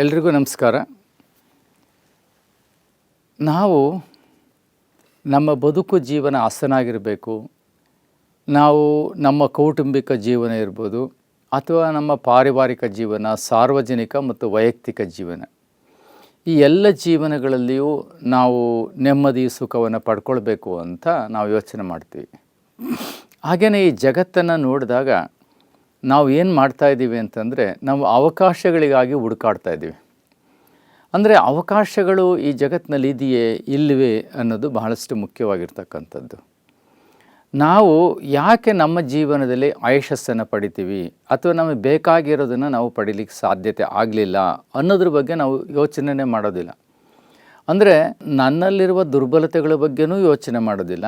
ಎಲ್ರಿಗೂ ನಮಸ್ಕಾರ. ನಾವು ನಮ್ಮ ಬದುಕು ಜೀವನ ಹಸನಾಗಿರಬೇಕು ನಾವು ನಮ್ಮ ಕೌಟುಂಬಿಕ ಜೀವನ ಇರ್ಬೋದು, ಅಥವಾ ನಮ್ಮ ಪಾರಿವಾರಿಕ ಜೀವನ, ಸಾರ್ವಜನಿಕ ಮತ್ತು ವೈಯಕ್ತಿಕ ಜೀವನ. ಈ ಎಲ್ಲ ಜೀವನಗಳಲ್ಲಿಯೂ ನಾವು ನೆಮ್ಮದಿ, ಸುಖವನ್ನು ಪಡ್ಕೊಳ್ಬೇಕು ಅಂತ ನಾವು ಯೋಚನೆ ಮಾಡ್ತೀವಿ. ಹಾಗೆಯೇ ಈ ಜಗತ್ತನ್ನು ನೋಡಿದಾಗ ನಾವು ಏನು ಮಾಡ್ತಾ ಇದ್ದೀವಿ ಅಂತಂದರೆ ನಾವು ಅವಕಾಶಗಳಿಗಾಗಿ ಹುಡುಕಾಡ್ತಾ ಇದ್ದೀವಿ ಅಂದರೆ ಅವಕಾಶಗಳು ಈ ಜಗತ್ತಿನಲ್ಲಿ ಇದೆಯೇ ಇಲ್ಲವೇ ಅನ್ನೋದು ಬಹಳಷ್ಟು ಮುಖ್ಯವಾಗಿರ್ತಕ್ಕಂಥದ್ದು. ನಾವು ಯಾಕೆ ನಮ್ಮ ಜೀವನದಲ್ಲಿ ಆಯಶಸ್ಸನ್ನು ಪಡಿತೀವಿ ಅಥವಾ ನಮಗೆ ಬೇಕಾಗಿರೋದನ್ನು ನಾವು ಪಡೀಲಿಕ್ಕೆ ಸಾಧ್ಯತೆ ಆಗಲಿಲ್ಲ ಅನ್ನೋದ್ರ ಬಗ್ಗೆ ನಾವು ಯೋಚನೆ ಮಾಡೋದಿಲ್ಲ. ಅಂದರೆ ನನ್ನಲ್ಲಿರುವ ದುರ್ಬಲತೆಗಳ ಬಗ್ಗೆನೂ ಯೋಚನೆ ಮಾಡೋದಿಲ್ಲ.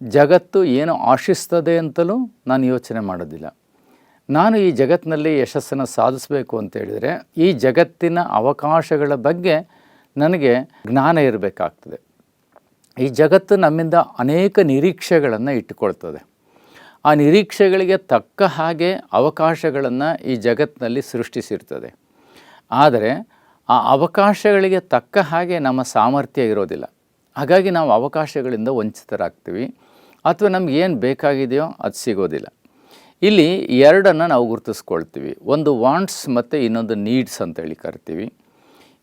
ಜಗತ್ತು ಏನು ಆಶಿಸ್ತದೆ ಅಂತಲೂ ನಾನು ಯೋಚನೆ ಮಾಡೋದಿಲ್ಲ. ನಾನು ಈ ಜಗತ್ತಿನಲ್ಲಿ ಯಶಸ್ಸನ್ನು ಸಾಧಿಸಬೇಕು ಅಂತ ಹೇಳಿದರೆ ಈ ಜಗತ್ತಿನ ಅವಕಾಶಗಳ ಬಗ್ಗೆ ನನಗೆ ಜ್ಞಾನ ಇರಬೇಕಾಗ್ತದೆ. ಈ ಜಗತ್ತು ನಮ್ಮಿಂದ ಅನೇಕ ನಿರೀಕ್ಷೆಗಳನ್ನು ಇಟ್ಟುಕೊಳ್ತದೆ. ಆ ನಿರೀಕ್ಷೆಗಳಿಗೆ ತಕ್ಕ ಹಾಗೆ ಅವಕಾಶಗಳನ್ನು ಈ ಜಗತ್ತಿನಲ್ಲಿ ಸೃಷ್ಟಿಸಿರ್ತದೆ. ಆದರೆ ಆ ಅವಕಾಶಗಳಿಗೆ ತಕ್ಕ ಹಾಗೆ ನಮ್ಮ ಸಾಮರ್ಥ್ಯ ಇರೋದಿಲ್ಲ. ಹಾಗಾಗಿ ನಾವು ಅವಕಾಶಗಳಿಂದ ವಂಚಿತರಾಗ್ತೀವಿ. ಅಥವಾ ನಮ್ಗೆ ಏನು ಬೇಕಾಗಿದೆಯೋ ಅದು ಸಿಗೋದಿಲ್ಲ. ಇಲ್ಲಿ ಎರಡನ್ನು ನಾವು ಗುರುತಿಸ್ಕೊಳ್ತೀವಿ. ಒಂದು ವಾಂಟ್ಸ್ ಮತ್ತು ಇನ್ನೊಂದು ನೀಡ್ಸ್ ಅಂತೇಳಿ ಕರಿತೀವಿ.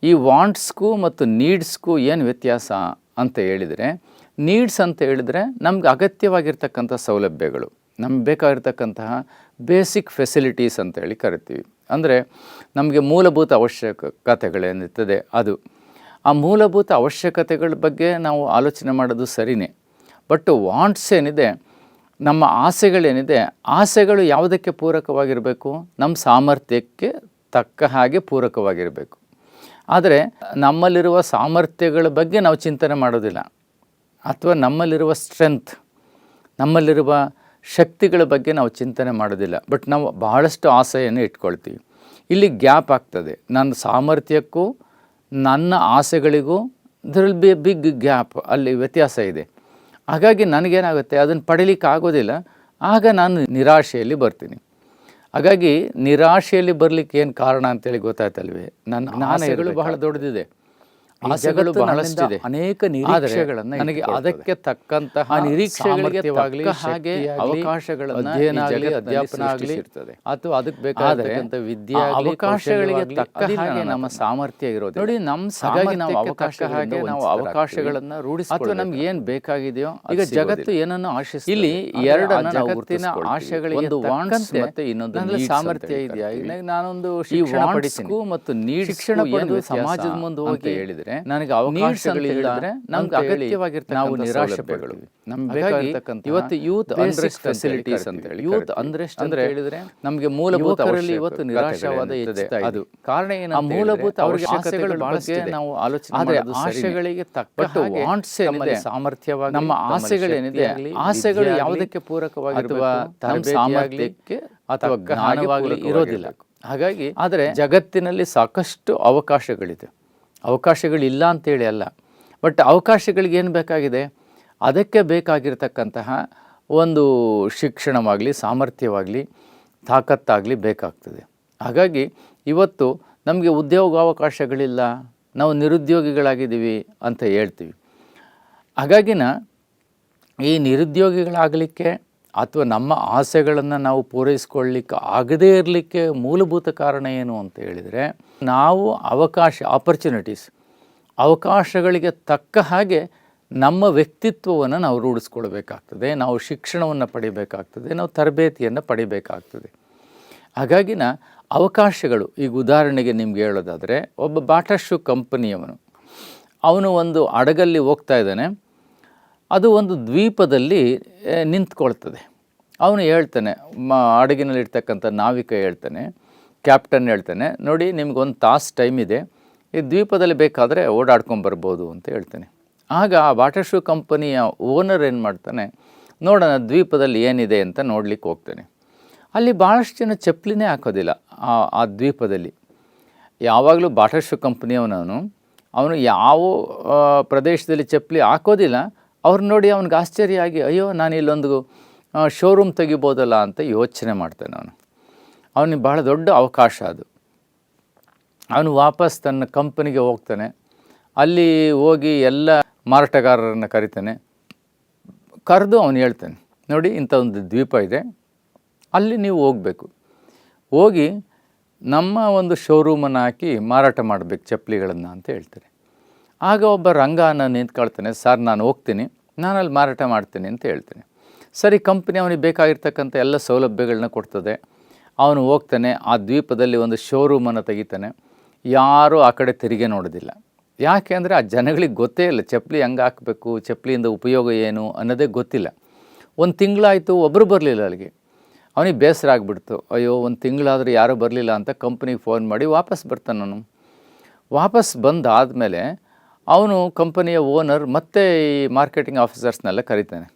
ಈ ವಾಂಟ್ಸ್ಗೂ ಮತ್ತು ನೀಡ್ಸ್ಗೂ ಏನು ವ್ಯತ್ಯಾಸ ಅಂತ ಹೇಳಿದರೆ ನೀಡ್ಸ್ ಅಂತ ಹೇಳಿದರೆ ನಮ್ಗೆ ಅಗತ್ಯವಾಗಿರ್ತಕ್ಕಂಥ ಸೌಲಭ್ಯಗಳು, ನಮ್ಗೆ ಬೇಕಾಗಿರ್ತಕ್ಕಂತಹ ಬೇಸಿಕ್ ಫೆಸಿಲಿಟೀಸ್ ಅಂತೇಳಿ ಕರಿತೀವಿ. ಅಂದರೆ ನಮಗೆ ಮೂಲಭೂತ ಅವಶ್ಯಕತೆಗಳೇನಿರ್ತದೆ ಅದು. ಆ ಮೂಲಭೂತ ಅವಶ್ಯಕತೆಗಳ ಬಗ್ಗೆ ನಾವು ಆಲೋಚನೆ ಮಾಡೋದು ಸರಿಯೇ ಬಟ್ ವಾಂಟ್ಸ್ ಏನಿದೆ ನಮ್ಮ ಆಸೆಗಳೇನಿದೆ, ಆಸೆಗಳು ಯಾವುದಕ್ಕೆ ಪೂರಕವಾಗಿರಬೇಕು? ನಮ್ಮ ಸಾಮರ್ಥ್ಯಕ್ಕೆ ತಕ್ಕ ಹಾಗೆ ಪೂರಕವಾಗಿರಬೇಕು. ಆದರೆ ನಮ್ಮಲ್ಲಿರುವ ಸಾಮರ್ಥ್ಯಗಳ ಬಗ್ಗೆ ನಾವು ಚಿಂತನೆ ಮಾಡೋದಿಲ್ಲ. ಅಥವಾ ನಮ್ಮಲ್ಲಿರುವ ಸ್ಟ್ರೆಂತ್ ನಮ್ಮಲ್ಲಿರುವ ಶಕ್ತಿಗಳ ಬಗ್ಗೆ ನಾವು ಚಿಂತನೆ ಮಾಡೋದಿಲ್ಲ. ಬಟ್ ನಾವು ಬಹಳಷ್ಟು ಆಸೆಯನ್ನು ಇಟ್ಕೊಳ್ತೀವಿ. ಇಲ್ಲಿ ಗ್ಯಾಪ್ ಆಗ್ತದೆ. ನನ್ನ ಸಾಮರ್ಥ್ಯಕ್ಕೂ, ನನ್ನ ಆಸೆಗಳಿಗೂ ವಿಲ್ ಬಿ ಬಿಗ್ ಗ್ಯಾಪ್ ಅಲ್ಲಿ ವ್ಯತ್ಯಾಸ ಇದೆ. ಹಾಗಾಗಿ ನನಗೇನಾಗುತ್ತೆ ಅದನ್ನು ಪಡೀಲಿಕ್ಕೆ ಆಗೋದಿಲ್ಲ. ಆಗ ನಾನು ನಿರಾಶೆಯಲ್ಲಿ ಬರ್ತೀನಿ. ಹಾಗಾಗಿ ನಿರಾಶೆಯಲ್ಲಿ ಬರಲಿಕ್ಕೆ ಏನು ಕಾರಣ ಅಂತೇಳಿ ಗೊತ್ತಾಯ್ತಲ್ವೇ? ನನ್ನ ಆಸೆಗಳು ಬಹಳ ದೊಡ್ಡದಿದೆ. ಆಸೆಗಳು ಬಹಳಷ್ಟಿದೆ. ಅನೇಕ ನಿರೀಕ್ಷೆಗಳನ್ನು ನನಗೆ ಅದಕ್ಕೆ ತಕ್ಕಂತಹ ನಿರೀಕ್ಷೆಗಳಿಗೆ ಹಾಗೆ ಅವಕಾಶಗಳನ್ನು ಅಧ್ಯಯನ ಆಗಲಿ ಅಧ್ಯಾಪನ ಆಗಲಿ ಇರ್ತದೆ ಅಥವಾ ಅದಕ್ಕೆ ಬೇಕಾದಂತ ವಿದ್ಯೆ ಅವಕಾಶಗಳಿಗೆ ತಕ್ಕ ಹಾಗೆ ನಮ್ಮ ಸಾಮರ್ಥ್ಯ ಇರೋದು ನೋಡಿ ನಮ್ಮ ಹಾಗಾಗಿ ನಾವು ಅವಕಾಶ ಹಾಗೆ ನಾವು ಅವಕಾಶಗಳನ್ನು ರೂಢಿಸಿ ಅಥವಾ ನಮ್ಗೆ ಏನು ಬೇಕಾಗಿದೆಯೋ ಈಗ ಜಗತ್ತು ಏನನ್ನು ಆಶಿಸ್ ಇಲ್ಲಿ ಎರಡು ಜಗತ್ತಿನ ಆಶೆಗಳಿಗೆ ಒಂದು ವಾಂಟ್ಸ್ ಮತ್ತೆ ಇನ್ನೊಂದು ಸಾಮರ್ಥ್ಯ ಇದೆಯಾ? ಈಗ ನಾನೊಂದು ಶಿಕ್ಷಣ ಪಡಿಸಿಗೂ ಮತ್ತು ನೀಡ್ ಶಿಕ್ಷಣ ಸಮಾಜದ ಮುಂದೆ ಹೋಗಿ ಹೇಳಿದ್ರೆ ನನಗೆ ಅವಕಾಶಗಳಿಲ್ಲ. ನಮ್ಗೆ ಅಗತ್ಯವಾಗಿರ್ತಕ್ಕಂಥ ನಾವು ನಿರಾಶೆಗಳು ನಮ್ಗೆ ಬೇಕಾಗಿರ್ತಕ್ಕಂಥ ಇವತ್ತು ಯೂತ್ ಅನ್ರೆಸ್ಟ್ ಫೆಸಿಲಿಟೀಸ್ ಅಂತ ಹೇಳಿ ಯೂತ್ ಅನ್ರೆಸ್ಟ್ ಅಂದ್ರೆ ಹೇಳಿದ್ರೆ ನಮಗೆ ಮೂಲಭೂತ ಇವತ್ತು ನಿರಾಶವಾದ ಇದೆ. ಅದು ಕಾರಣ ಏನು ಆ ಮೂಲಭೂತ ಅವಶ್ಯಕತೆಗಳು ಬಳಸಿ ನಾವು ಆಲೋಚನೆ ಆದರೆ ಆಸೆಗಳಿಗೆ ತಕ್ಕಟ್ಟು ವಾಂಟ್ಸ್ ಏನಿದೆ? ಸಾಮರ್ಥ್ಯವಾಗಿ ನಮ್ಮ ಆಸೆಗಳೇನಿದೆ? ಆಸೆಗಳು ಯಾವುದಕ್ಕೆ ಪೂರಕವಾಗಿ ಅಥವಾ ಸಾಮರ್ಥ್ಯಕ್ಕೆ ಅಥವಾ ಜ್ಞಾನವಾಗಲಿ ಇರೋದಿಲ್ಲ. ಹಾಗಾಗಿ ಆದರೆ ಜಗತ್ತಿನಲ್ಲಿ ಸಾಕಷ್ಟು ಅವಕಾಶಗಳಿದೆ. ಅವಕಾಶಗಳಿಲ್ಲ ಅಂತೇಳಿ ಅಲ್ಲ. ಬಟ್ ಅವಕಾಶಗಳಿಗೆ ಏನು ಬೇಕಾಗಿದೆ? ಅದಕ್ಕೆ ಬೇಕಾಗಿರ್ತಕ್ಕಂತಹ ಒಂದು ಶಿಕ್ಷಣವಾಗಲಿ, ಸಾಮರ್ಥ್ಯವಾಗಲಿ, ತಾಕತ್ತಾಗಲಿ ಬೇಕಾಗ್ತದೆ. ಹಾಗಾಗಿ ಇವತ್ತು ನಮಗೆ ಉದ್ಯೋಗಾವಕಾಶಗಳಿಲ್ಲ, ನಾವು ನಿರುದ್ಯೋಗಿಗಳಾಗಿದ್ದೀವಿ ಅಂತ ಹೇಳ್ತೀವಿ. ಹಾಗಾಗಿನ ಈ ನಿರುದ್ಯೋಗಿಗಳಾಗಲಿಕ್ಕೆ ಅಥವಾ ನಮ್ಮ ಆಸೆಗಳನ್ನು ನಾವು ಪೂರೈಸ್ಕೊಳ್ಳಿಕ್ಕೆ ಆಗದೇ ಇರಲಿಕ್ಕೆ ಮೂಲಭೂತ ಕಾರಣ ಏನು ಅಂತ ಹೇಳಿದರೆ, ನಾವು ಅವಕಾಶ ಆಪರ್ಚುನಿಟೀಸ್ ಅವಕಾಶಗಳಿಗೆ ತಕ್ಕ ಹಾಗೆ ನಮ್ಮ ವ್ಯಕ್ತಿತ್ವವನ್ನು ನಾವು ರೂಢಿಸ್ಕೊಳ್ಬೇಕಾಗ್ತದೆ, ನಾವು ಶಿಕ್ಷಣವನ್ನು ಪಡಿಬೇಕಾಗ್ತದೆ, ನಾವು ತರಬೇತಿಯನ್ನು ಪಡಿಬೇಕಾಗ್ತದೆ. ಹಾಗಾಗಿನ ಅವಕಾಶಗಳು, ಈಗ ಉದಾಹರಣೆಗೆ ನಿಮ್ಗೆ ಹೇಳೋದಾದರೆ, ಒಬ್ಬ ಬಾಟಾ ಶೂ ಕಂಪನಿಯವನು, ಅವನು ಒಂದು ಹಡಗಲ್ಲಿ ಹೋಗ್ತಾ ಇದ್ದಾನೆ. ಅದು ಒಂದು ದ್ವೀಪದಲ್ಲಿ ನಿಂತ್ಕೊಳ್ತದೆ. ಅವನು ಹೇಳ್ತಾನೆ, ಮ ಹಡಗಿನಲ್ಲಿರ್ತಕ್ಕಂಥ ನಾವಿಕ ಹೇಳ್ತಾನೆ, ಕ್ಯಾಪ್ಟನ್ ಹೇಳ್ತಾನೆ, ನೋಡಿ ನಿಮ್ಗೊಂದು ತಾಸು ಟೈಮ್ ಇದೆ, ಈ ದ್ವೀಪದಲ್ಲಿ ಬೇಕಾದರೆ ಓಡಾಡ್ಕೊಂಬರ್ಬೋದು ಅಂತ ಹೇಳ್ತಾನೆ. ಆಗ ಆ ವಾಟರ್ ಶೂ ಕಂಪನಿಯ ಓನರ್ ಏನು ಮಾಡ್ತಾನೆ, ನೋಡೋಣ ದ್ವೀಪದಲ್ಲಿ ಏನಿದೆ ಅಂತ ನೋಡ್ಲಿಕ್ಕೆ ಹೋಗ್ತಾನೆ. ಅಲ್ಲಿ ಭಾಳಷ್ಟು ಜನ ಚಪ್ಪಲಿನೇ ಹಾಕೋದಿಲ್ಲ ಆ ಆ ದ್ವೀಪದಲ್ಲಿ. ಯಾವಾಗಲೂ ಬಾಟರ್ ಶೂ ಕಂಪ್ನಿಯವನವನು, ಅವನು ಯಾವ ಪ್ರದೇಶದಲ್ಲಿ ಚಪ್ಪಲಿ ಹಾಕೋದಿಲ್ಲ ಅವ್ರು ನೋಡಿ ಅವ್ನಿಗೆ ಆಶ್ಚರ್ಯ ಆಗಿ, ಅಯ್ಯೋ, ನಾನು ಇಲ್ಲೊಂದು ಶೋರೂಮ್ ತೆಗಿಬೋದಲ್ಲ ಅಂತ ಯೋಚನೆ ಮಾಡ್ತಾನೆ ಅವನು ಅವನಿಗೆ ಬಹಳ ದೊಡ್ಡ ಅವಕಾಶ ಅದು. ಅವನು ವಾಪಸ್ ತನ್ನ ಕಂಪನಿಗೆ ಹೋಗ್ತಾನೆ. ಅಲ್ಲಿ ಹೋಗಿ ಎಲ್ಲ ಮಾರಾಟಗಾರರನ್ನು ಕರಿತಾನೆ. ಕರೆದು ಅವನು ಹೇಳ್ತಾನೆ, ನೋಡಿ, ಇಂಥ ಒಂದು ದ್ವೀಪ ಇದೆ. ಅಲ್ಲಿ ನೀವು ಹೋಗಬೇಕು. ಹೋಗಿ ನಮ್ಮ ಒಂದು ಶೋರೂಮನ್ನು ಹಾಕಿ ಮಾರಾಟ ಮಾಡಬೇಕು, ಚಪ್ಪಲಿಗಳನ್ನು, ಅಂತ ಹೇಳ್ತಾರೆ. ಆಗ ಒಬ್ಬ ರಂಗನ ನಿಂತ್ಕೊಳ್ತಾನೆ, ಸರ್, ನಾನು ಹೋಗ್ತೀನಿ ನಾನು ಅಲ್ಲಿ ಮಾರಾಟ ಮಾಡ್ತೀನಿ ಅಂತ ಹೇಳ್ತೀನಿ. ಸರಿ, ಕಂಪ್ನಿ ಅವನಿಗೆ ಬೇಕಾಗಿರ್ತಕ್ಕಂಥ ಎಲ್ಲ ಸೌಲಭ್ಯಗಳನ್ನ ಕೊಡ್ತದೆ. ಅವನು ಹೋಗ್ತಾನೆ, ಆ ದ್ವೀಪದಲ್ಲಿ ಒಂದು ಶೋರೂಮನ್ನು ತೆಗಿತಾನೆ. ಯಾರೂ ಆ ಕಡೆ ತೆರಿಗೆ ನೋಡೋದಿಲ್ಲ. ಯಾಕೆ ಅಂದರೆ ಆ ಜನಗಳಿಗೆ ಗೊತ್ತೇ ಇಲ್ಲ, ಚಪ್ಪಲಿ ಹೆಂಗೆ ಹಾಕಬೇಕು, ಚಪ್ಪಲಿಯಿಂದ ಉಪಯೋಗ ಏನು ಅನ್ನೋದೇ ಗೊತ್ತಿಲ್ಲ. ಒಂದು ತಿಂಗಳಾಯಿತು ಒಬ್ಬರು ಬರಲಿಲ್ಲ ಅಲ್ಲಿಗೆ. ಅವನಿಗೆ ಬೇಸರ ಆಗಿಬಿಡ್ತು, ಅಯ್ಯೋ, ಒಂದು ತಿಂಗಳಾದರೂ ಯಾರೂ ಬರಲಿಲ್ಲ ಅಂತ ಕಂಪ್ನಿಗೆ ಫೋನ್ ಮಾಡಿ ವಾಪಸ್ ಬರ್ತಾನೆ ನಾನು ವಾಪಸ್ ಬಂದಾದಮೇಲೆ ಅವನು ಕಂಪನಿಯ ಓನರ್, ಮತ್ತೆ ಈ ಮಾರ್ಕೆಟಿಂಗ್ ಆಫೀಸರ್ಸ್ನೆಲ್ಲ ಕರಿತಾನೆ.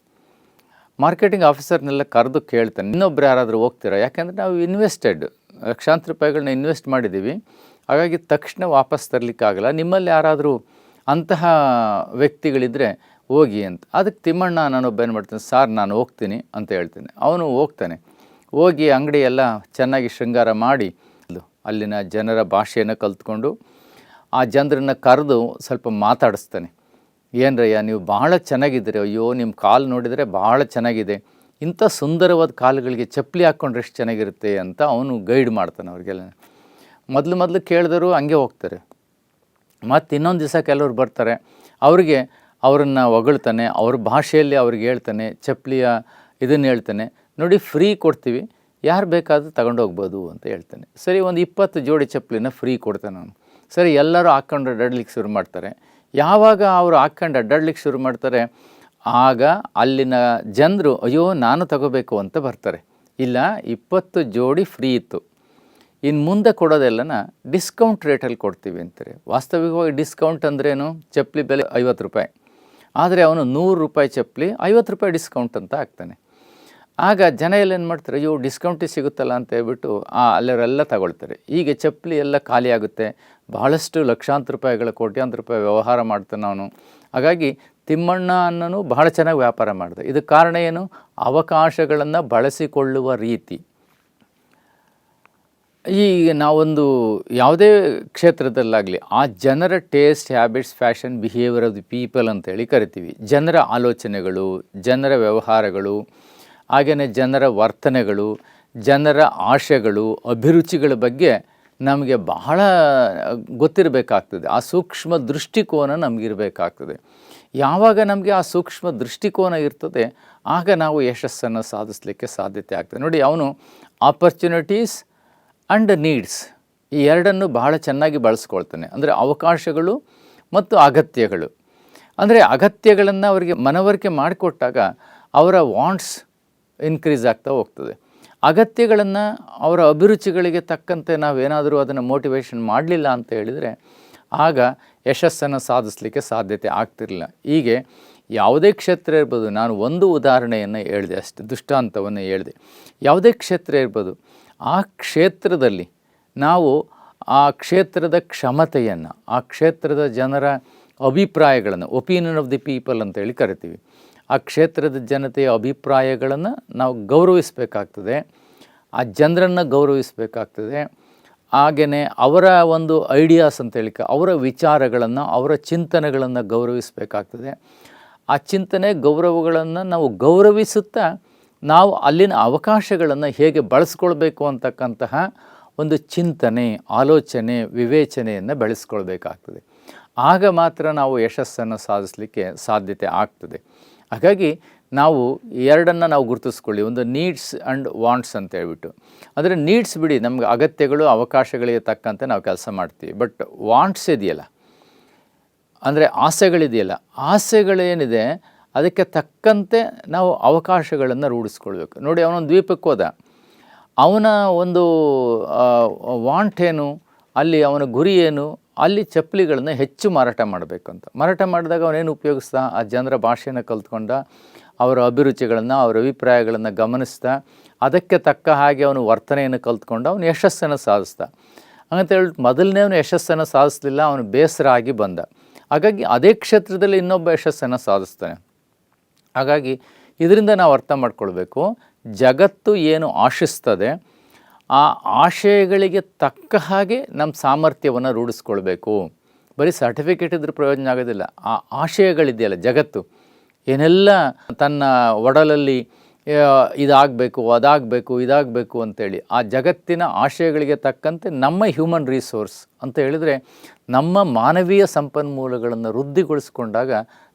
ಮಾರ್ಕೆಟಿಂಗ್ ಆಫೀಸರ್ನೆಲ್ಲ ಕರೆದು ಕೇಳ್ತಾನೆ, ಇನ್ನೊಬ್ರು ಯಾರಾದರೂ ಹೋಗ್ತೀರಾ? ಯಾಕೆಂದರೆ ನಾವು ಇನ್ವೆಸ್ಟೆಡ್ ಲಕ್ಷಾಂತರ ರೂಪಾಯಿಗಳನ್ನ ಇನ್ವೆಸ್ಟ್ ಮಾಡಿದ್ದೀವಿ. ಹಾಗಾಗಿ ತಕ್ಷಣ ವಾಪಸ್ ತರಲಿಕ್ಕಾಗಲ್ಲ ನಿಮ್ಮಲ್ಲಿ ಯಾರಾದರೂ ಅಂತಹ ವ್ಯಕ್ತಿಗಳಿದ್ದರೆ ಹೋಗಿ ಅಂತ. ಅದಕ್ಕೆ ತಿಮ್ಮಣ್ಣ ನಾನೊಬ್ಬ ಏನು ಮಾಡ್ತೀನಿ, ಸಾರ್, ನಾನು ಹೋಗ್ತೀನಿ ಅಂತ ಹೇಳ್ತೀನಿ. ಅವನು ಹೋಗ್ತಾನೆ. ಹೋಗಿ ಅಂಗಡಿ ಎಲ್ಲ ಚೆನ್ನಾಗಿ ಶೃಂಗಾರ ಮಾಡಿ, ಅಲ್ಲಿನ ಜನರ ಭಾಷೆಯನ್ನು ಕಲ್ತ್ಕೊಂಡು ಆ ಜನರನ್ನ ಕರೆದು ಸ್ವಲ್ಪ ಮಾತಾಡಿಸ್ತಾನೆ. ಏನ್ರಯ್ಯ, ನೀವು ಭಾಳ ಚೆನ್ನಾಗಿದ್ದೀರಿ. ಅಯ್ಯೋ ನಿಮ್ಮ ಕಾಲು ನೋಡಿದರೆ ಭಾಳ ಚೆನ್ನಾಗಿದೆ. ಇಂಥ ಸುಂದರವಾದ ಕಾಲುಗಳಿಗೆ ಚಪ್ಪಲಿ ಹಾಕ್ಕೊಂಡ್ರೆ ಎಷ್ಟು ಚೆನ್ನಾಗಿರುತ್ತೆ? ಅಂತ ಅವನು ಗೈಡ್ ಮಾಡ್ತಾನೆ ಅವ್ರಿಗೆಲ್ಲ. ಮೊದಲು ಮೊದಲು ಕೇಳಿದವರು ಹಂಗೆ ಹೋಗ್ತಾರೆ. ಮತ್ತು ಇನ್ನೊಂದು ದಿವಸ ಕೆಲವರು ಬರ್ತಾರೆ. ಅವರಿಗೆ ಅವರನ್ನು ಹೊಗಳ್ತಾನೆ, ಅವ್ರ ಭಾಷೆಯಲ್ಲಿ ಅವ್ರಿಗೆ ಹೇಳ್ತಾನೆ, ಚಪ್ಪಲಿಯ ಇದನ್ನು ಹೇಳ್ತಾನೆ. ನೋಡಿ, ಫ್ರೀ ಕೊಡ್ತೀವಿ. ಯಾರು ಬೇಕಾದರೂ ತಗೊಂಡೋಗ್ಬೋದು ಅಂತ ಹೇಳ್ತಾನೆ. ಸರಿ, ಒಂದು ಇಪ್ಪತ್ತು ಜೋಡಿ ಚಪ್ಪಲಿನ ಫ್ರೀ ಕೊಡ್ತಾನೆ ಅವನು ಸರಿ, ಎಲ್ಲರೂ ಹಾಕ್ಕೊಂಡು ಅಡ್ಡಾಡ್ಲಿಕ್ಕೆ ಶುರು ಮಾಡ್ತಾರೆ. ಯಾವಾಗ ಅವರು ಹಾಕ್ಕೊಂಡು ಅಡ್ಡಾಡ್ಲಿಕ್ಕೆ ಶುರು ಮಾಡ್ತಾರೆ? ಆಗ ಅಲ್ಲಿನ ಜನರು, ಅಯ್ಯೋ, ನಾನು ತಗೋಬೇಕು ಅಂತ ಬರ್ತಾರೆ. ಇಲ್ಲ, ಇಪ್ಪತ್ತು ಜೋಡಿ ಫ್ರೀ ಇತ್ತು. ಇನ್ನು ಮುಂದೆ ಕೊಡೋದೆಲ್ಲನ ಡಿಸ್ಕೌಂಟ್ ರೇಟಲ್ಲಿ ಕೊಡ್ತೀವಿ ಅಂತಾರೆ. ವಾಸ್ತವಿಕವಾಗಿ ಡಿಸ್ಕೌಂಟ್ ಅಂದ್ರೇನು? ಚಪ್ಪಲಿ ಬೆಲೆ ಐವತ್ತು ರೂಪಾಯಿ. ಆದರೆ ಅವನು ನೂರು ರೂಪಾಯಿ ಚಪ್ಪಲಿ ಐವತ್ತು ರೂಪಾಯಿ ಡಿಸ್ಕೌಂಟ್ ಅಂತ ಹಾಕ್ತಾನೆ. ಆಗ ಜನ ಎಲ್ಲ ಏನು ಮಾಡ್ತಾರೆ? ಅಯ್ಯೋ, ಡಿಸ್ಕೌಂಟೇ ಸಿಗುತ್ತಲ್ಲ ಅಂತ ಹೇಳ್ಬಿಟ್ಟು, ಆ, ಅಲ್ಲವರೆಲ್ಲ ತಗೊಳ್ತಾರೆ. ಈಗ ಚಪ್ಪಲಿ ಎಲ್ಲ ಖಾಲಿ ಆಗುತ್ತೆ. ಬಹಳಷ್ಟು ಲಕ್ಷಾಂತರ ರೂಪಾಯಿಗಳ, ಕೋಟ್ಯಾಂತರ ರೂಪಾಯಿ ವ್ಯವಹಾರ ಮಾಡ್ತಾನೆ ಅವನು ಹಾಗಾಗಿ ತಿಮ್ಮಣ್ಣ ಅನ್ನೋನು ಬಹಳ ಚೆನ್ನಾಗಿ ವ್ಯಾಪಾರ ಮಾಡಿದೆ. ಇದಕ್ಕೆ ಕಾರಣ ಏನು? ಅವಕಾಶಗಳನ್ನು ಬಳಸಿಕೊಳ್ಳುವ ರೀತಿ. ಈ ನಾವೊಂದು ಯಾವುದೇ ಕ್ಷೇತ್ರದಲ್ಲಾಗಲಿ, ಆ ಜನರ taste, habits, fashion, behaviour of the people ಅಂತೇಳಿ ಕರಿತೀವಿ. ಜನರ ಆಲೋಚನೆಗಳು, ಜನರ ವ್ಯವಹಾರಗಳು, ಹಾಗೆಯೇ ಜನರ ವರ್ತನೆಗಳು, ಜನರ ಆಶೆಗಳು, ಅಭಿರುಚಿಗಳ ಬಗ್ಗೆ ನಮಗೆ ಬಹಳ ಗೊತ್ತಿರಬೇಕಾಗ್ತದೆ. ಆ ಸೂಕ್ಷ್ಮ ದೃಷ್ಟಿಕೋನ ನಮಗಿರಬೇಕಾಗ್ತದೆ. ಯಾವಾಗ ನಮಗೆ ಆ ಸೂಕ್ಷ್ಮ ದೃಷ್ಟಿಕೋನ ಇರ್ತದೆ, ಆಗ ನಾವು ಯಶಸ್ಸನ್ನು ಸಾಧಿಸಲಿಕ್ಕೆ ಸಾಧ್ಯತೆ ಆಗ್ತದೆ. ನೋಡಿ, ಅವನು ಆಪರ್ಚುನಿಟೀಸ್ ಆ್ಯಂಡ್ ನೀಡ್ಸ್ ಈ ಎರಡನ್ನು ಬಹಳ ಚೆನ್ನಾಗಿ ಬಳಸ್ಕೊಳ್ತಾನೆ. ಅಂದರೆ ಅವಕಾಶಗಳು ಮತ್ತು ಅಗತ್ಯಗಳು. ಅಂದರೆ ಅಗತ್ಯಗಳನ್ನು ಅವರಿಗೆ ಮನವರಿಕೆ ಮಾಡಿಕೊಟ್ಟಾಗ ಅವರ ವಾಂಟ್ಸ್ ಇನ್ಕ್ರೀಸ್ ಆಗ್ತಾ ಹೋಗ್ತದೆ. ಅಗತ್ಯಗಳನ್ನು ಅವರ ಅಭಿರುಚಿಗಳಿಗೆ ತಕ್ಕಂತೆ ನಾವೇನಾದರೂ ಅದನ್ನು ಮೋಟಿವೇಶನ್ ಮಾಡಲಿಲ್ಲ ಅಂತ ಹೇಳಿದರೆ ಆಗ ಯಶಸ್ಸನ್ನು ಸಾಧಿಸಲಿಕ್ಕೆ ಸಾಧ್ಯತೆ ಆಗ್ತಿರಲಿಲ್ಲ. ಹೀಗೆ ಯಾವುದೇ ಕ್ಷೇತ್ರ ಇರ್ಬೋದು, ನಾನು ಒಂದು ಉದಾಹರಣೆಯನ್ನು ಹೇಳಿದೆ ಅಷ್ಟು, ದುಷ್ಟಾಂತವನ್ನು ಹೇಳಿದೆ. ಯಾವುದೇ ಕ್ಷೇತ್ರ ಇರ್ಬೋದು, ಆ ಕ್ಷೇತ್ರದಲ್ಲಿ ನಾವು ಆ ಕ್ಷೇತ್ರದ ಕ್ಷಮತೆಯನ್ನು, ಆ ಕ್ಷೇತ್ರದ ಜನರ ಅಭಿಪ್ರಾಯಗಳನ್ನು ಒಪಿನಿಯನ್ ಆಫ್ ದಿ ಪೀಪಲ್ ಅಂತೇಳಿ ಕರಿತೀವಿ. ಆ ಕ್ಷೇತ್ರದ ಜನತೆಯ ಅಭಿಪ್ರಾಯಗಳನ್ನು ನಾವು ಗೌರವಿಸಬೇಕಾಗ್ತದೆ. ಆ ಜನರನ್ನು ಗೌರವಿಸಬೇಕಾಗ್ತದೆ. ಹಾಗೆಯೇ ಅವರ ಒಂದು ಐಡಿಯಾಸ್ ಅಂತೇಳಿ ಅವರ ವಿಚಾರಗಳನ್ನು, ಅವರ ಚಿಂತನೆಗಳನ್ನು ಗೌರವಿಸಬೇಕಾಗ್ತದೆ. ಆ ಚಿಂತನೆ, ಗೌರವಗಳನ್ನು ನಾವು ಗೌರವಿಸುತ್ತಾ ನಾವು ಅಲ್ಲಿನ ಅವಕಾಶಗಳನ್ನು ಹೇಗೆ ಬಳಸ್ಕೊಳ್ಬೇಕು ಅಂತಕ್ಕಂತಹ ಒಂದು ಚಿಂತನೆ, ಆಲೋಚನೆ, ವಿವೇಚನೆಯನ್ನು ಬೆಳೆಸ್ಕೊಳ್ಬೇಕಾಗ್ತದೆ. ಆಗ ಮಾತ್ರ ನಾವು ಯಶಸ್ಸನ್ನು ಸಾಧಿಸಲಿಕ್ಕೆ ಸಾಧ್ಯತೆ ಆಗ್ತದೆ. ಹಾಗಾಗಿ ನಾವು ಎರಡನ್ನು ನಾವು ಗುರುತಿಸ್ಕೊಳ್ಳಿ. ಒಂದು ನೀಡ್ಸ್ ಆ್ಯಂಡ್ ವಾಂಟ್ಸ್ ಅಂತ ಹೇಳ್ಬಿಟ್ಟು. ಅಂದರೆ ನೀಡ್ಸ್ ಬಿಡಿ, ನಮ್ಗೆ ಅಗತ್ಯಗಳು, ಅವಕಾಶಗಳಿಗೆ ತಕ್ಕಂತೆ ನಾವು ಕೆಲಸ ಮಾಡ್ತೀವಿ. ಬಟ್ ವಾಂಟ್ಸ್ ಇದೆಯಲ್ಲ? ಅಂದರೆ ಆಸೆಗಳಿದೆಯಲ್ಲ? ಆಸೆಗಳೇನಿದೆ, ಅದಕ್ಕೆ ತಕ್ಕಂತೆ ನಾವು ಅವಕಾಶಗಳನ್ನು ರೂಢಿಸ್ಕೊಳ್ಬೇಕು. ನೋಡಿ, ಅವನೊಂದು ದ್ವೀಪಕ್ಕೆ ಹೋದ. ಅವನ ಒಂದು ವಾಂಟ್ ಏನು? ಅಲ್ಲಿ ಅವನ ಗುರಿ ಏನು? ಅಲ್ಲಿ ಚಪ್ಪಲಿಗಳನ್ನ ಹೆಚ್ಚು ಮಾರಾಟ ಮಾಡಬೇಕು ಅಂತ ಮಾರಾಟ ಮಾಡಿದಾಗ ಅವನೇನು ಉಪಯೋಗಿಸ್ತಾ ಆ ಜನರ ಭಾಷೆಯನ್ನು ಕಲ್ತ್ಕೊಂಡ, ಅವರ ಅಭಿರುಚಿಗಳನ್ನು, ಅವರ ಅಭಿಪ್ರಾಯಗಳನ್ನು ಗಮನಿಸ್ತಾ ಅದಕ್ಕೆ ತಕ್ಕ ಹಾಗೆ ಅವನು ವರ್ತನೆಯನ್ನು ಕಲ್ತ್ಕೊಂಡು, ಅವನು ಯಶಸ್ಸನ್ನು ಸಾಧಿಸ್ದ. ಹಂಗಂತ ಹೇಳಿ, ಮೊದಲನೇ ಅವನು ಯಶಸ್ಸನ್ನು ಸಾಧಿಸಲಿಲ್ಲ, ಅವನು ಬೇಸರ ಆಗಿ ಬಂದ. ಹಾಗಾಗಿ ಅದೇ ಕ್ಷೇತ್ರದಲ್ಲಿ ಇನ್ನೊಬ್ಬ ಯಶಸ್ಸನ್ನು ಸಾಧಿಸ್ತಾನೆ. ಹಾಗಾಗಿ ಇದರಿಂದ ನಾವು ಅರ್ಥ ಮಾಡ್ಕೊಳ್ಬೇಕು, ಜಗತ್ತು ಏನು ಆಶಿಸ್ತದೆ ಆ ಆಶಯಗಳಿಗೆ ತಕ್ಕ ಹಾಗೆ ನಮ್ಮ ಸಾಮರ್ಥ್ಯವನ್ನು ರೂಢಿಸ್ಕೊಳ್ಬೇಕು. ಬರೀ ಸರ್ಟಿಫಿಕೇಟ್ ಇದ್ರೆ ಪ್ರಯೋಜನ ಆಗೋದಿಲ್ಲ. ಆ ಆಶಯಗಳಿದೆಯಲ್ಲ ಜಗತ್ತು. ಏನೆಲ್ಲ ತನ್ನ ಒಡಲಲ್ಲಿ ಇದಾಗಬೇಕು, ಅದಾಗಬೇಕು, ಇದಾಗಬೇಕು ಅಂತೇಳಿ ಆ ಜಗತ್ತಿನ ಆಶಯಗಳಿಗೆ ತಕ್ಕಂತೆ ನಮ್ಮ ಹ್ಯೂಮನ್ ರಿಸೋರ್ಸ್ ಅಂತ ಹೇಳಿದರೆ ನಮ್ಮ ಮಾನವೀಯ ಸಂಪನ್ಮೂಲಗಳನ್ನು ವೃದ್ಧಿಗೊಳಿಸ್ಕೊಂಡಾಗ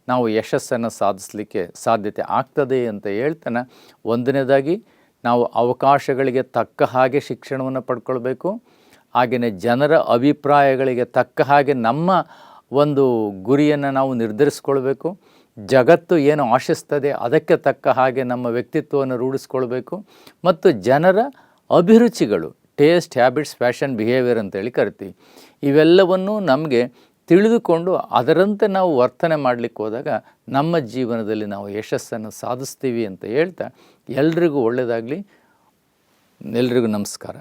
ನಾವು ಯಶಸ್ಸನ್ನು ಸಾಧಿಸಲಿಕ್ಕೆ ಸಾಧ್ಯತೆ ಆಗ್ತದೆ ಅಂತ ಹೇಳ್ತಾನೆ. ಒಂದನೇದಾಗಿ ನಾವು ಅವಕಾಶಗಳಿಗೆ ತಕ್ಕ ಹಾಗೆ ಶಿಕ್ಷಣವನ್ನು ಪಡ್ಕೊಳ್ಬೇಕು. ಹಾಗೆಯೇ ಜನರ ಅಭಿಪ್ರಾಯಗಳಿಗೆ ತಕ್ಕ ಹಾಗೆ ನಮ್ಮ ಒಂದು ಗುರಿಯನ್ನು ನಾವು ನಿರ್ಧರಿಸ್ಕೊಳ್ಬೇಕು. ಜಗತ್ತು ಏನು ಆಶಿಸ್ತದೆ ಅದಕ್ಕೆ ತಕ್ಕ ಹಾಗೆ ನಮ್ಮ ವ್ಯಕ್ತಿತ್ವವನ್ನು ರೂಢಿಸ್ಕೊಳ್ಬೇಕು. ಮತ್ತು ಜನರ ಅಭಿರುಚಿಗಳು, ಟೇಸ್ಟ್, ಹ್ಯಾಬಿಟ್ಸ್, ಫ್ಯಾಷನ್, ಬಿಹೇವಿಯರ್ ಅಂತೇಳಿ ಕರಿತೀವಿ. ಇವೆಲ್ಲವನ್ನು ನಮಗೆ ತಿಳಿದುಕೊಂಡು ಅದರಂತೆ ನಾವು ವರ್ತನೆ ಮಾಡಲಿಕ್ಕೆ ಹೋದಾಗ ನಮ್ಮ ಜೀವನದಲ್ಲಿ ನಾವು ಯಶಸ್ಸನ್ನು ಸಾಧಿಸ್ತೀವಿ ಅಂತ ಹೇಳ್ತಾ ಎಲ್ರಿಗೂ ಒಳ್ಳೆಯದಾಗಲಿ. ಎಲ್ರಿಗೂ ನಮಸ್ಕಾರ.